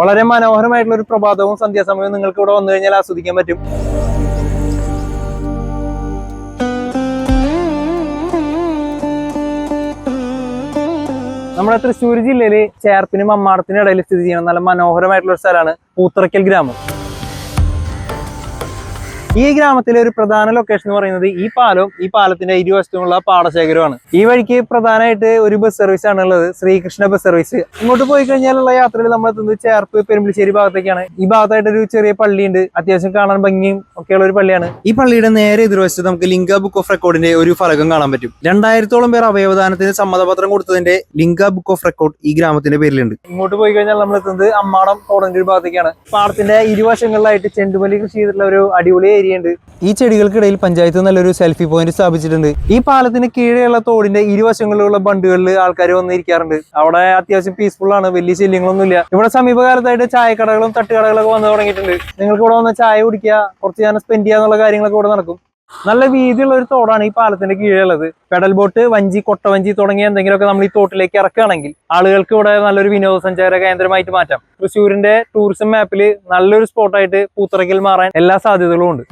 വളരെ മനോഹരമായിട്ടുള്ള ഒരു പ്രഭാതവും സന്ധ്യാസമയവും നിങ്ങൾക്ക് ഇവിടെ വന്നു കഴിഞ്ഞാൽ ആസ്വദിക്കാൻ പറ്റും. നമ്മുടെ തൃശ്ശൂർ ജില്ലയിൽ ചേർപ്പിനും മമ്മാടത്തിനും ഇടയിൽ സ്ഥിതി ചെയ്യുന്ന നല്ല മനോഹരമായിട്ടുള്ള ഒരു സ്ഥലമാണ് പൂത്തറയ്ക്കൽ ഗ്രാമം. ഈ ഗ്രാമത്തിലെ ഒരു പ്രധാന ലൊക്കേഷൻ എന്ന് പറയുന്നത് ഈ പാലവും ഈ പാലത്തിന്റെ ഇരുവശത്തുമുള്ള പാടശേഖരമാണ്. ഈ വഴിക്ക് പ്രധാനമായിട്ട് ഒരു ബസ് സർവീസ് ആണ് ഉള്ളത് ശ്രീകൃഷ്ണ ബസ് സർവീസ് ഇങ്ങോട്ട് പോയി കഴിഞ്ഞാലുള്ള യാത്രയിൽ നമ്മൾ എത്തുന്നത് ചേർപ്പ് പെരുമ്പിളിശ്ശേരി ഭാഗത്തേക്കാണ്. ഈ ഭാഗത്തായിട്ട് ഒരു ചെറിയ പള്ളിയുണ്ട്. അത്യാവശ്യം കാണാൻ ഭംഗിയും ഒക്കെയുള്ള ഒരു പള്ളിയാണ്. ഈ പള്ളിയുടെ നേരെ എതിർവശത്ത് നമുക്ക് ലിങ്ക ബുക്ക് ഓഫ് റെക്കോർഡിന്റെ ഒരു ഫലകം കാണാൻ പറ്റും. രണ്ടായിരത്തോളം പേർ അവയവദാനത്തിന് സമ്മതപത്രം കൊടുത്തതിന്റെ ലിങ്ക ബുക്ക് ഓഫ് റെക്കോർഡ് ഈ ഗ്രാമത്തിന്റെ പേരിലുണ്ട്. ഇങ്ങോട്ട് പോയി കഴിഞ്ഞാൽ നമ്മൾ എത്തുന്നത് അമ്മാടം തോടന്റെ ഭാഗത്തേക്കാണ്. പാടത്തിന്റെ ഇരുവശങ്ങളിലായിട്ട് ചെണ്ടുമല്ലി കൃഷി ചെയ്തിട്ടുള്ള ഒരു അടിപൊളി ഏരിയ ഉണ്ട് ഈ ചെടികൾക്കിടയിൽ പഞ്ചായത്ത് നല്ലൊരു സെൽഫി പോയിന്റ് സ്ഥാപിച്ചിട്ടുണ്ട്. ഈ പാലത്തിന് കീഴെയുള്ള തോടിന്റെ ഇരുവശങ്ങളിലുള്ള ബണ്ടുകളിൽ ആൾക്കാർ വന്നിരിക്കാറുണ്ട്. അവിടെ അത്യാവശ്യം പീസ്ഫുൾ ആണ് വലിയ ശല്യങ്ങളൊന്നുമില്ല. ഇവിടെ സമീപകാലത്തായിട്ട് ചായക്കടകളും തട്ടുകടകളൊക്കെ വന്നു തുടങ്ങിയിട്ടുണ്ട്. നിങ്ങൾക്ക് ഇവിടെ വന്ന് ചായ കുടിക്കുക കുറച്ച് നേരം സ്പെൻഡ് ചെയ്യാന്നുള്ള കാര്യങ്ങളൊക്കെ ഇവിടെ നടക്കും. നല്ല വീതിയുള്ള ഒരു തോടാണ് ഈ പാലത്തിന്റെ കീഴിലുള്ളത്. പെഡൽ ബോട്ട് വഞ്ചി കൊട്ടവഞ്ചി തുടങ്ങിയ എന്തെങ്കിലുമൊക്കെ നമ്മൾ ഈ തോട്ടിലേക്ക് ഇറക്കുകയാണെങ്കിൽ ആളുകൾക്ക് ഇവിടെ നല്ലൊരു വിനോദസഞ്ചാര കേന്ദ്രമായിട്ട് മാറ്റാം. തൃശ്ശൂരിന്റെ ടൂറിസം മാപ്പിൽ നല്ലൊരു സ്പോട്ടായിട്ട് പൂത്തറയ്ക്കൽ മാറാൻ എല്ലാ സാധ്യതകളും ഉണ്ട്.